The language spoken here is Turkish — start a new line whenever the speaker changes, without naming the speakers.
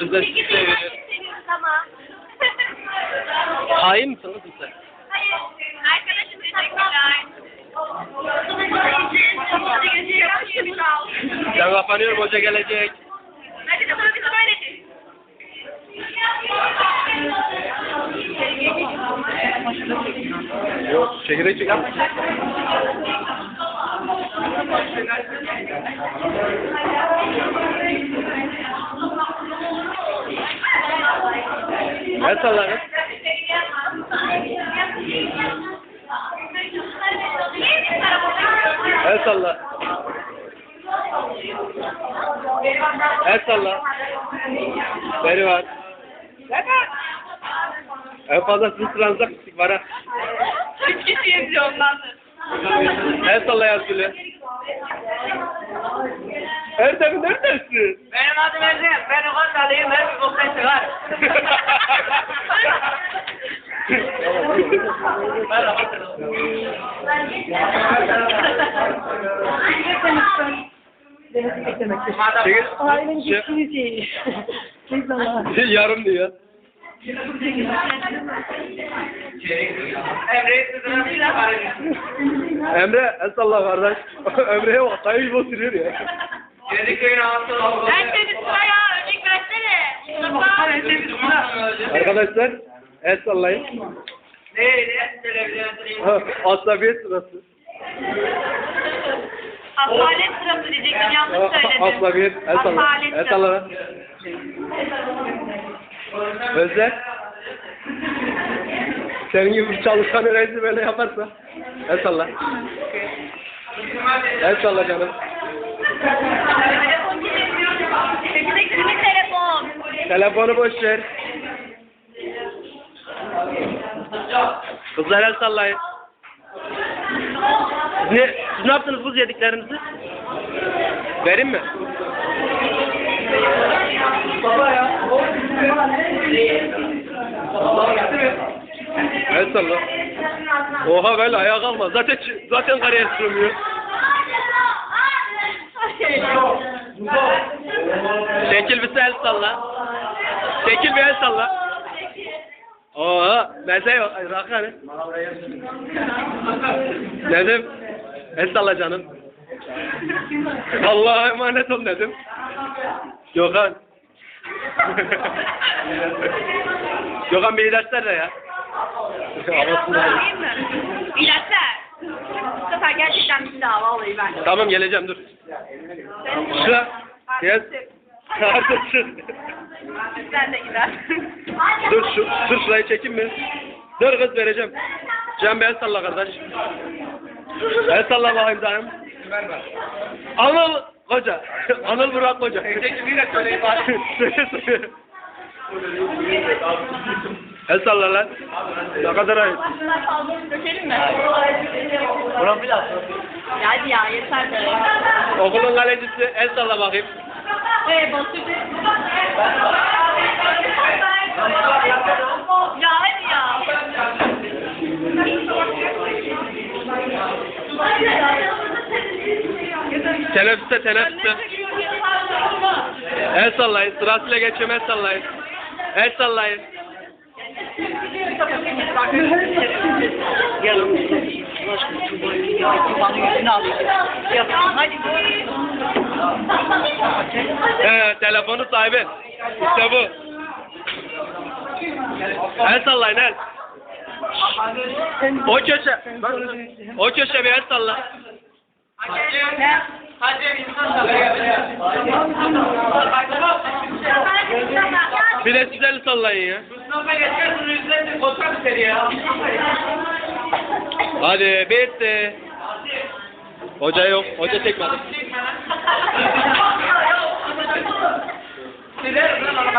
Biz de sizi seviyoruz.
seviyoruz ama.
Hain misin kızım sen?
Hayır. Arkadaşım teşekkürler. Hadi gece yapıştırmış al.
Ben kapanıyorum hoca gelecek.
Hadi sonra bir böyle de.
Yok çekirdek çekiyorum. El salla kız. El salla. El salla. Beri var. En fazla sizin sıranıza kısık var ha.
Üç kişiyiz bile ondandır.
El salla Yasin'e. Erdem neredesin?
Benim adım Erdem. Ben Ugandalıyım. Her bir boktan çıkar.
Ailenin
Şey-. Yarım diyor. Emre el salla kardeş. Emre'ye bak kayıp oturuyor ya.
Yedi köyün ağası oldu.
Seni sıraya örnek versene. Mustafa.
Arkadaşlar el sallayın.
Neydi? Televizyon.
Asabiyet sırası.
Asalet sırası diyecektim yanlış söyledim.
Asabiyet el salla.
Asalet
El salla lan. Özler. Senin gibi bir çalışan öğrenci böyle yaparsa. El salla. El salla canım. Telefonu boş ver. Kızlar el sallayın. Siz ne, siz ne yaptınız buz yediklerinizi? Vereyim mi? El salla. Oha böyle ayağa kalkma. Zaten zaten kariyer sürmüyor. Şekil bir el salla. Şekil bir el salla. Oha, meze Rakı. Dedim. El salla canım. Allah'a emanet ol dedim. Gökhan. Gökhan bir ilaçlar da ya. Havasında.
Değil mi? İlaçlar. Bu sefer gerçekten bir dava olayı ben.
Tamam geleceğim dur. Şu. Gel. Şu.
Sen de gider.
Dur şu, dur şurayı çekeyim mi? Dur kız vereceğim. Can bir el salla kardeş. El salla bakayım canım. Anıl koca. Anıl Burak koca.
Tekniğiyle söyleyin bari.
Söyle söyle. El salla lan. Ne kadar ayıp.
Dökelim mi?
Buram biraz.
Hadi ya yeter de.
Okulun kalecisi el salla bakayım.
Ee basıyor. Ya hadi ya.
Teneffüste teneffüste. El sallayın. Sırasıyla geçiyorum el sallayın. El sallayın. He, telefonu sahibi. İşte bu. El sallayın el. O köşe. O köşe bir el salla. Bir de siz el sallayın ya.
Mustafa geçiyorsun yüzlerinde kontrol istedi ya.
Hadi bitti. Hoca yok. Hoca çekmedi.
Silerim lan